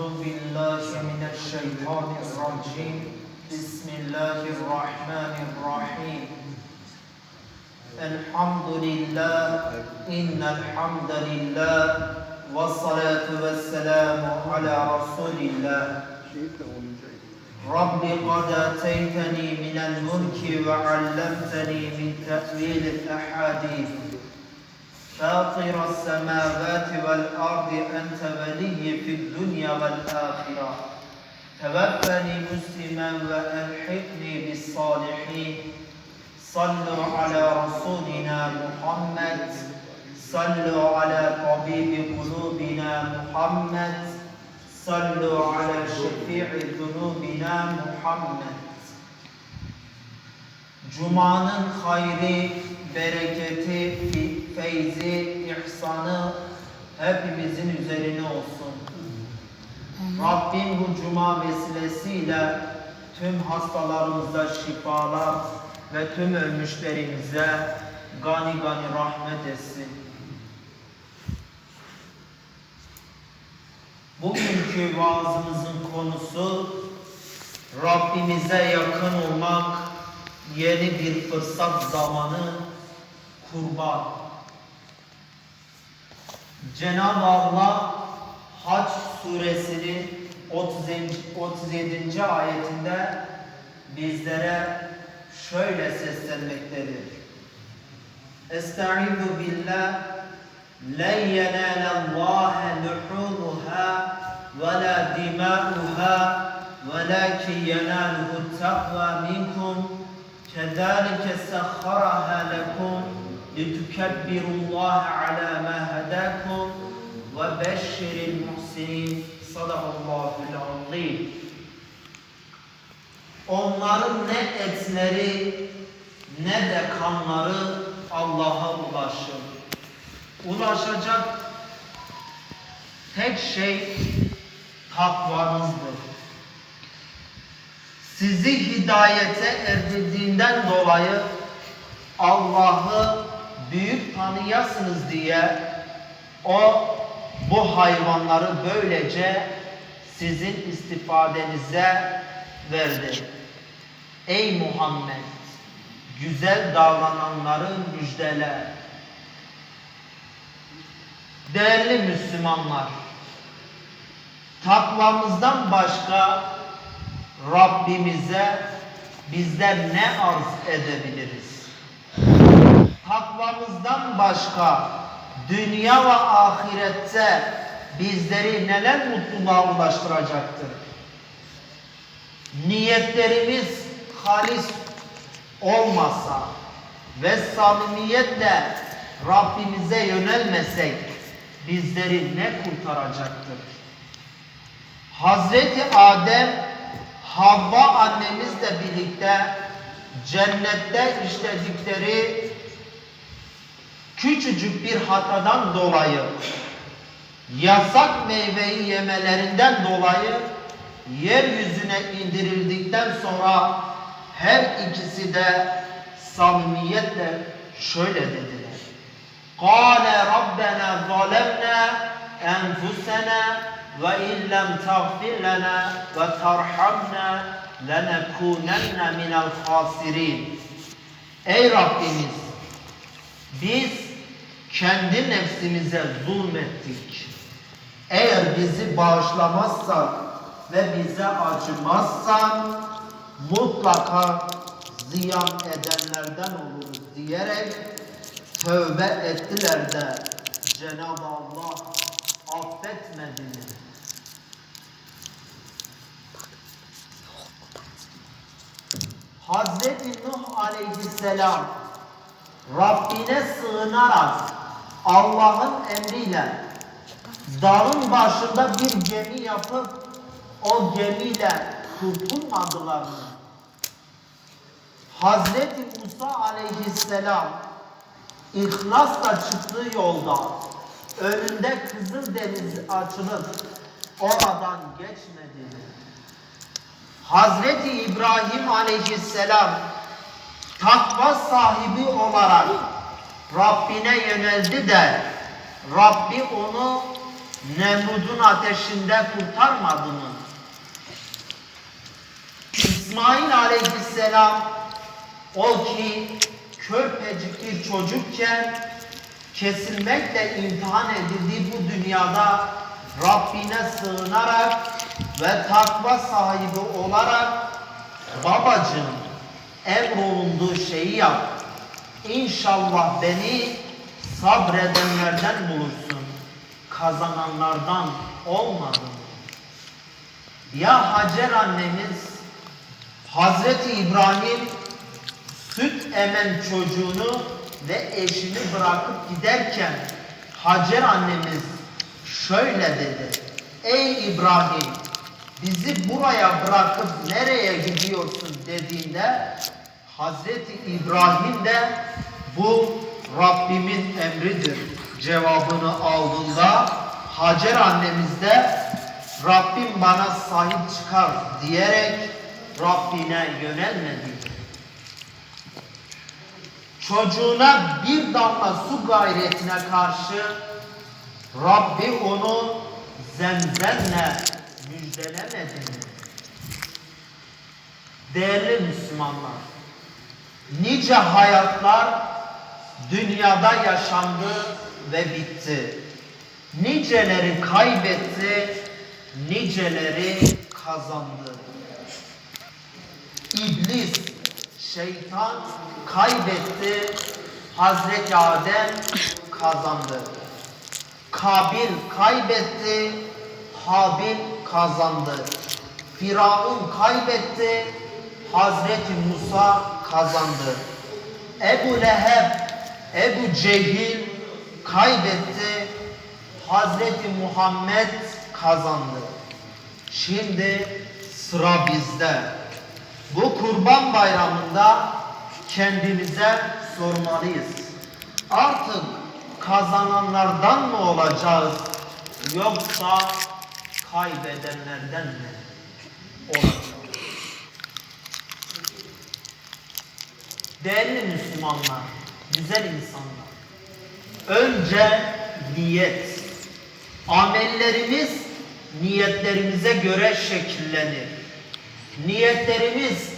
بالله من الشيطان الرجيم. بسم الله الرحمن الرحيم. الحمد لله. إن الحمد لله. والصلاة والسلام على رسول الله. رب قد آتيتني من الملك وعلمتني من تأويل الأحاديث. فاطر السماوات والأرض أنت ولي في الدنيا والآخرة توفني مسلما وألحقني بالصالحين صلوا على رسولنا محمد صلوا على طبيب قلوبنا محمد صلوا على شفيع ذنوبنا محمد Cuma'nın hayri, bereketi, fi- feyzi, ihsanı hepimizin üzerine olsun. Rabbim bu cuma vesilesiyle tüm hastalarımıza şifalar ve tüm ölmüşlerimize gani gani rahmet etsin. Bugünkü vaazımızın konusu Rabbimize yakın olmak, yeni bir fırsat zamanı, kurban. Cenab-ı Allah Hac suresinin 30. 37. ayetinde bizlere şöyle seslenmektedir. Estaizu billah لن ينال الله لحومها ولا دماؤها ولكن يناله التقوى منكم كذلك سخرها لكم لتكبروا الله على ما هداكم وبشر المحسنين صدق الله العظيم Onların ne etleri ne de kanları Allah'a ulaşır. Ulaşacak tek şey takvanızdır. Sizi hidayete erdirdiğinden dolayı Allah'ı büyük tanıyasınız diye o bu hayvanları böylece sizin istifadenize verdi. Ey Muhammed! Güzel davrananları müjdele. Değerli Müslümanlar, takvamızdan başka Rabbimize bizler ne arz edebiliriz? Takvamızdan başka dünya ve ahirette bizleri neler mutluluğa ulaştıracaktır? Niyetlerimiz halis olmasa ve samimiyetle Rabbimize yönelmesek bizleri ne kurtaracaktır? Hazreti Adem Havva annemizle birlikte cennette işledikleri küçücük bir hatadan dolayı yasak meyveyi yemelerinden dolayı yeryüzüne indirildikten sonra her ikisi de samimiyetle şöyle dediler. Kale Rabbena zalemne enfusena ve illem tağfir lana ve tarhamna lenekunenne minel. Ey Rabbimiz biz kendi nefsimize zulmettik. Eğer bizi bağışlamazsan ve bize acımazsan mutlaka ziyan edenlerden oluruz diyerek tövbe ettiler de Cenab-ı Allah affetmedi mi? Hazreti Nuh aleyhisselam Rabbine sığınarak Allah'ın emriyle dağın başında bir gemi yapıp o gemiyle kurtulmadılar mı? Hazreti Musa aleyhisselam İhlasla çıktığı yolda önünde Kızıl Deniz açılıp oradan geçmedi. mi? Hazreti İbrahim aleyhisselam takva sahibi olarak Rabbine yöneldi de Rabbi onu Nemrud'un ateşinde kurtarmadı mı? İsmail aleyhisselam o ki körpecik bir çocukken kesilmekle imtihan edildiği bu dünyada Rabbine sığınarak ve takva sahibi olarak babacığım emrolunduğu şeyi yap. İnşallah beni sabredenlerden bulursun. Kazananlardan olmadın. Ya Hacer annemiz Hazreti İbrahim süt emen çocuğunu ve eşini bırakıp giderken Hacer annemiz şöyle dedi. Ey İbrahim bizi buraya bırakıp nereye gidiyorsun dediğinde Hazreti İbrahim de bu Rabbimin emridir cevabını aldığında Hacer annemiz de Rabbim bana sahip çıkar diyerek Rabbine yönelmedi. Çocuğuna bir damla su gayretine karşı Rabbi onu zemzemle müjdelemedi mi? Değerli Müslümanlar, nice hayatlar dünyada yaşandı ve bitti. Niceleri kaybetti, niceleri kazandı. İblis, şeytan kaybetti, Hazreti Adem kazandı. Kabil kaybetti, Habil kazandı. Firavun kaybetti, Hazreti Musa kazandı. Ebu Leheb, Ebu Cehil kaybetti, Hazreti Muhammed kazandı. Şimdi sıra bizde. Bu kurban bayramında kendimize sormalıyız. Artık kazananlardan mı olacağız yoksa kaybedenlerden mi olacağız? Değerli Müslümanlar, güzel insanlar. Önce niyet. Amellerimiz niyetlerimize göre şekillenir. Niyetlerimiz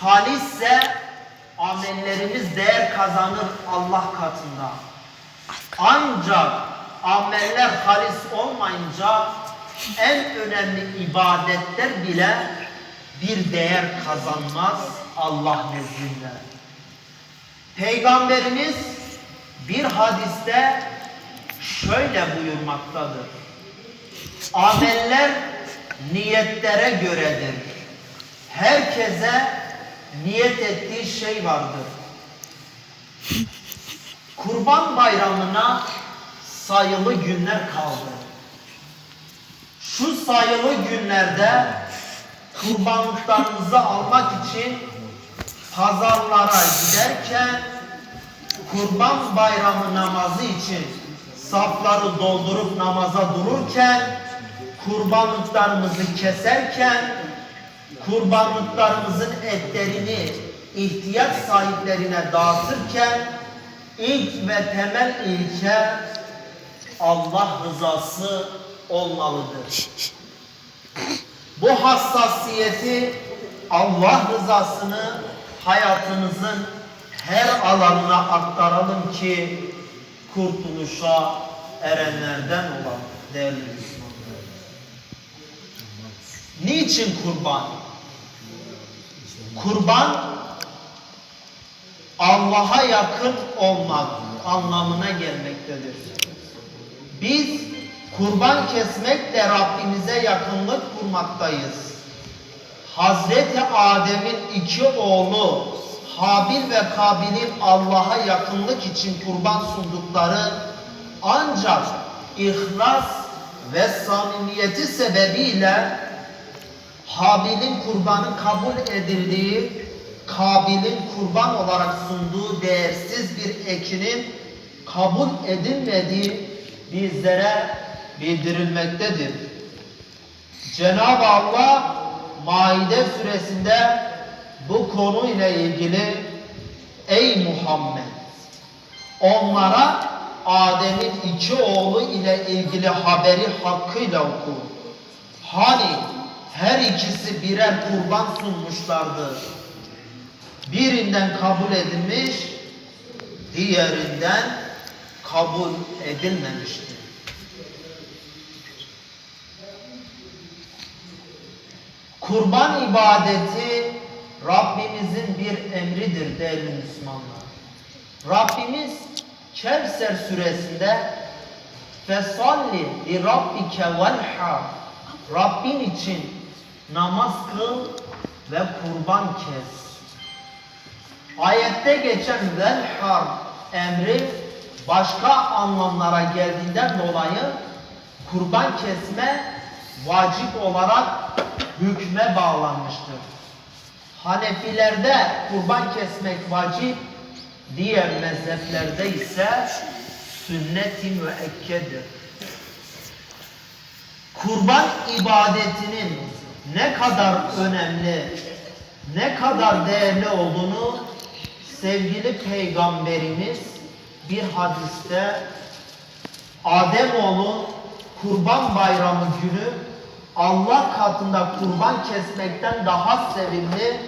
halisse amellerimiz değer kazanır Allah katında. Ancak ameller halis olmayınca en önemli ibadetler bile bir değer kazanmaz Allah nezdinde. Peygamberimiz bir hadiste şöyle buyurmaktadır. Ameller niyetlere göredir. Herkese niyet ettiği şey vardır. Kurban bayramına sayılı günler kaldı. Şu sayılı günlerde kurbanlıklarınızı almak için pazarlara giderken kurban bayramı namazı için safları doldurup namaza dururken kurbanlıklarımızı keserken kurbanlıklarımızın etlerini ihtiyaç sahiplerine dağıtırken ilk ve temel ilke Allah rızası olmalıdır. Bu hassasiyeti Allah rızasını hayatımızın her alanına aktaralım ki kurtuluşa erenlerden olan değerli Müslümanlar. Niçin kurban? Kurban Allah'a yakın olmak anlamına gelmektedir. Biz kurban kesmekle Rabbimize yakınlık kurmaktayız. Hazreti Adem'in iki oğlu Habil ve Kabil'in Allah'a yakınlık için kurban sundukları ancak ihlas ve samimiyeti sebebiyle Habil'in kurbanı kabul edildiği, Kabil'in kurban olarak sunduğu değersiz bir ekinin kabul edilmediği bizlere bildirilmektedir. Cenab-ı Allah Maide suresinde bu konuyla ilgili Ey Muhammed onlara Adem'in iki oğlu ile ilgili haberi hakkıyla oku. Hani her ikisi birer kurban sunmuşlardı. Birinden kabul edilmiş, diğerinden kabul edilmemişti. Kurban ibadeti Rabbimizin bir emridir değerli Müslümanlar. Rabbimiz Kevser suresinde Fesalli li rabbike velha Rabbin için namaz kıl ve kurban kes. Ayette geçen velhar emri başka anlamlara geldiğinden dolayı kurban kesme vacip olarak hükme bağlanmıştır. Hanefilerde kurban kesmek vacip, diğer mezheplerde ise sünnet-i müekkedir. Kurban ibadetinin ne kadar önemli, ne kadar değerli olduğunu sevgili peygamberimiz bir hadiste Ademoğlu kurban bayramı günü Allah katında kurban kesmekten daha sevimli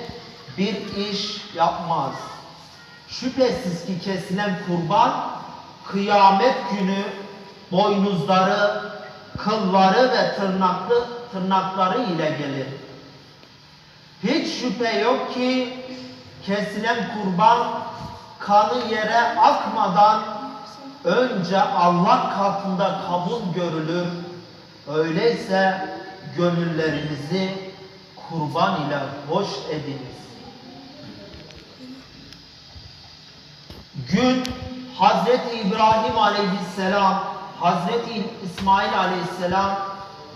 bir iş yapmaz. Şüphesiz ki kesilen kurban kıyamet günü boynuzları, kılları ve tırnaklı tırnakları ile gelir. Hiç şüphe yok ki kesilen kurban kanı yere akmadan önce Allah katında kabul görülür. Öyleyse gönüllerinizi kurban ile hoş ediniz. Gün Hazreti İbrahim aleyhisselam, Hazreti İsmail aleyhisselam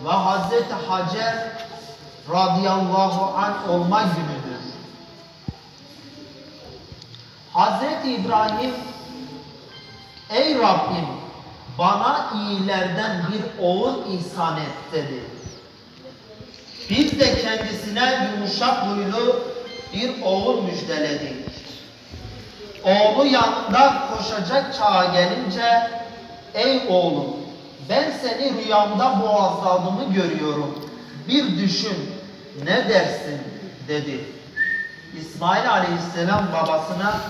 ve Hazreti Hacer radıyallahu anh olma günüdür. Hazreti İbrahim Ey Rabbim bana iyilerden bir oğul ihsan et dedi. Biz de kendisine yumuşak huylu bir oğul müjdeledik. Oğlu yanında koşacak çağa gelince ey oğlum ben seni rüyamda boğazladığımı görüyorum. Bir düşün ne dersin dedi. İsmail aleyhisselam babasına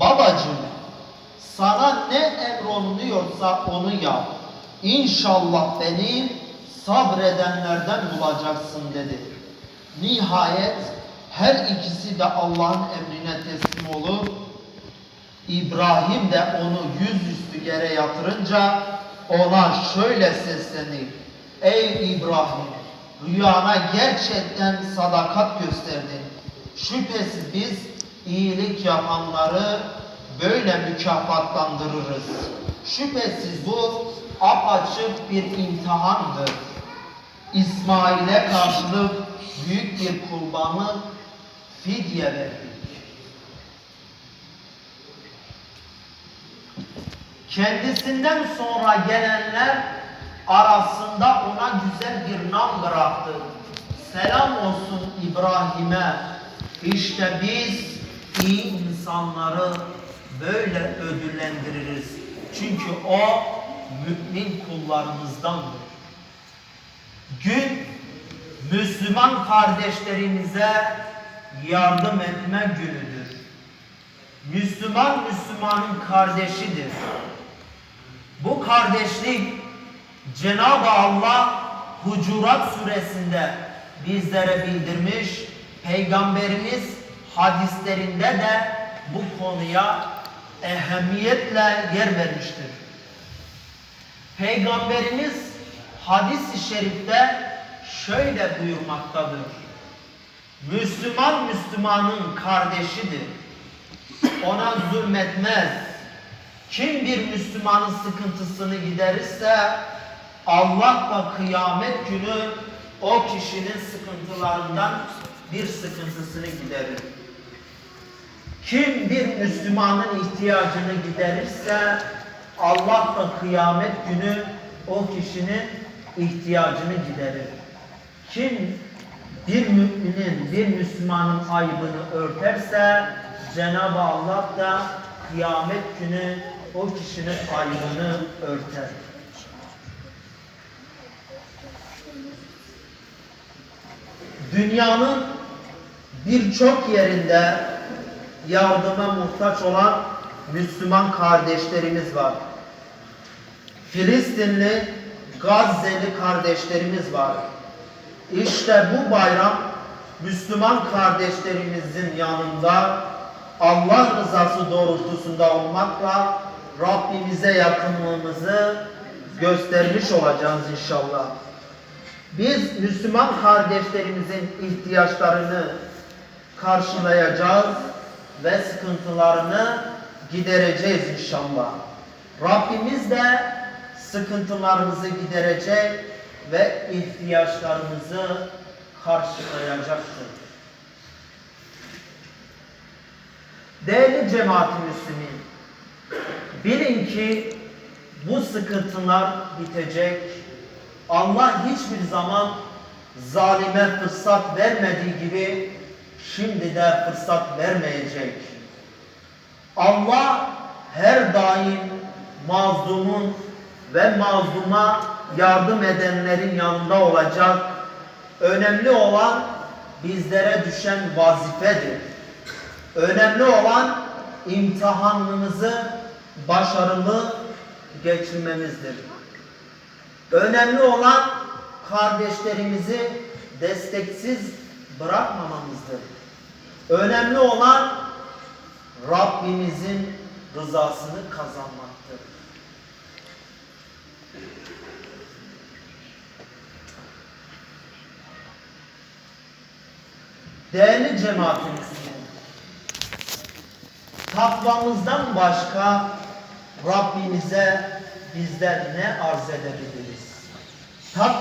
babacığım sana ne emrolunuyorsa onu yap. İnşallah beni sabredenlerden bulacaksın dedi. Nihayet her ikisi de Allah'ın emrine teslim olup İbrahim de onu yüzüstü yere yatırınca ona şöyle seslenip Ey İbrahim rüyana gerçekten sadakat gösterdin. Şüphesiz biz iyilik yapanları böyle mükafatlandırırız. Şüphesiz bu apaçık bir imtihandır. İsmail'e karşılık büyük bir kurbanı fidye verdik. Kendisinden sonra gelenler arasında ona güzel bir nam bıraktı. Selam olsun İbrahim'e. İşte biz iyi insanları böyle ödüllendiririz. Çünkü o mümin kullarımızdandır. Gün Müslüman kardeşlerimize yardım etme günüdür. Müslüman Müslümanın kardeşidir. Bu kardeşlik Cenab-ı Allah Hucurat suresinde bizlere bildirmiş, Peygamberimiz hadislerinde de bu konuya ehemmiyetle yer vermiştir. Peygamberimiz hadis-i şerifte şöyle buyurmaktadır. Müslüman Müslümanın kardeşidir. Ona zulmetmez. Kim bir Müslümanın sıkıntısını giderirse Allah da kıyamet günü o kişinin sıkıntılarından bir sıkıntısını giderir. Kim bir Müslümanın ihtiyacını giderirse Allah da kıyamet günü o kişinin ihtiyacını giderir. Kim bir müminin, bir Müslümanın ayıbını örterse Cenab-ı Allah da kıyamet günü o kişinin aybını örter. Dünyanın birçok yerinde yardıma muhtaç olan Müslüman kardeşlerimiz var. Filistinli, Gazze'li kardeşlerimiz var. İşte bu bayram Müslüman kardeşlerimizin yanında Allah rızası doğrultusunda olmakla Rabbimize yakınlığımızı göstermiş olacağız inşallah. Biz Müslüman kardeşlerimizin ihtiyaçlarını karşılayacağız ve sıkıntılarını gidereceğiz inşallah. Rabbimiz de sıkıntılarımızı giderecek ve ihtiyaçlarımızı karşılayacaktır. Değerli cemaat-i Müslümin, bilin ki bu sıkıntılar bitecek. Allah hiçbir zaman zalime fırsat vermediği gibi şimdi de fırsat vermeyecek. Allah her daim mazlumun ve mazluma yardım edenlerin yanında olacak. Önemli olan bizlere düşen vazifedir. Önemli olan imtihanımızı başarılı geçirmemizdir. Önemli olan kardeşlerimizi desteksiz bırakmamamızdır. Önemli olan Rabbimizin rızasını kazanmaktır. Değerli cemaat-i Müslüman, takvamızdan başka Rabbimize bizler ne arz edebiliriz? Takva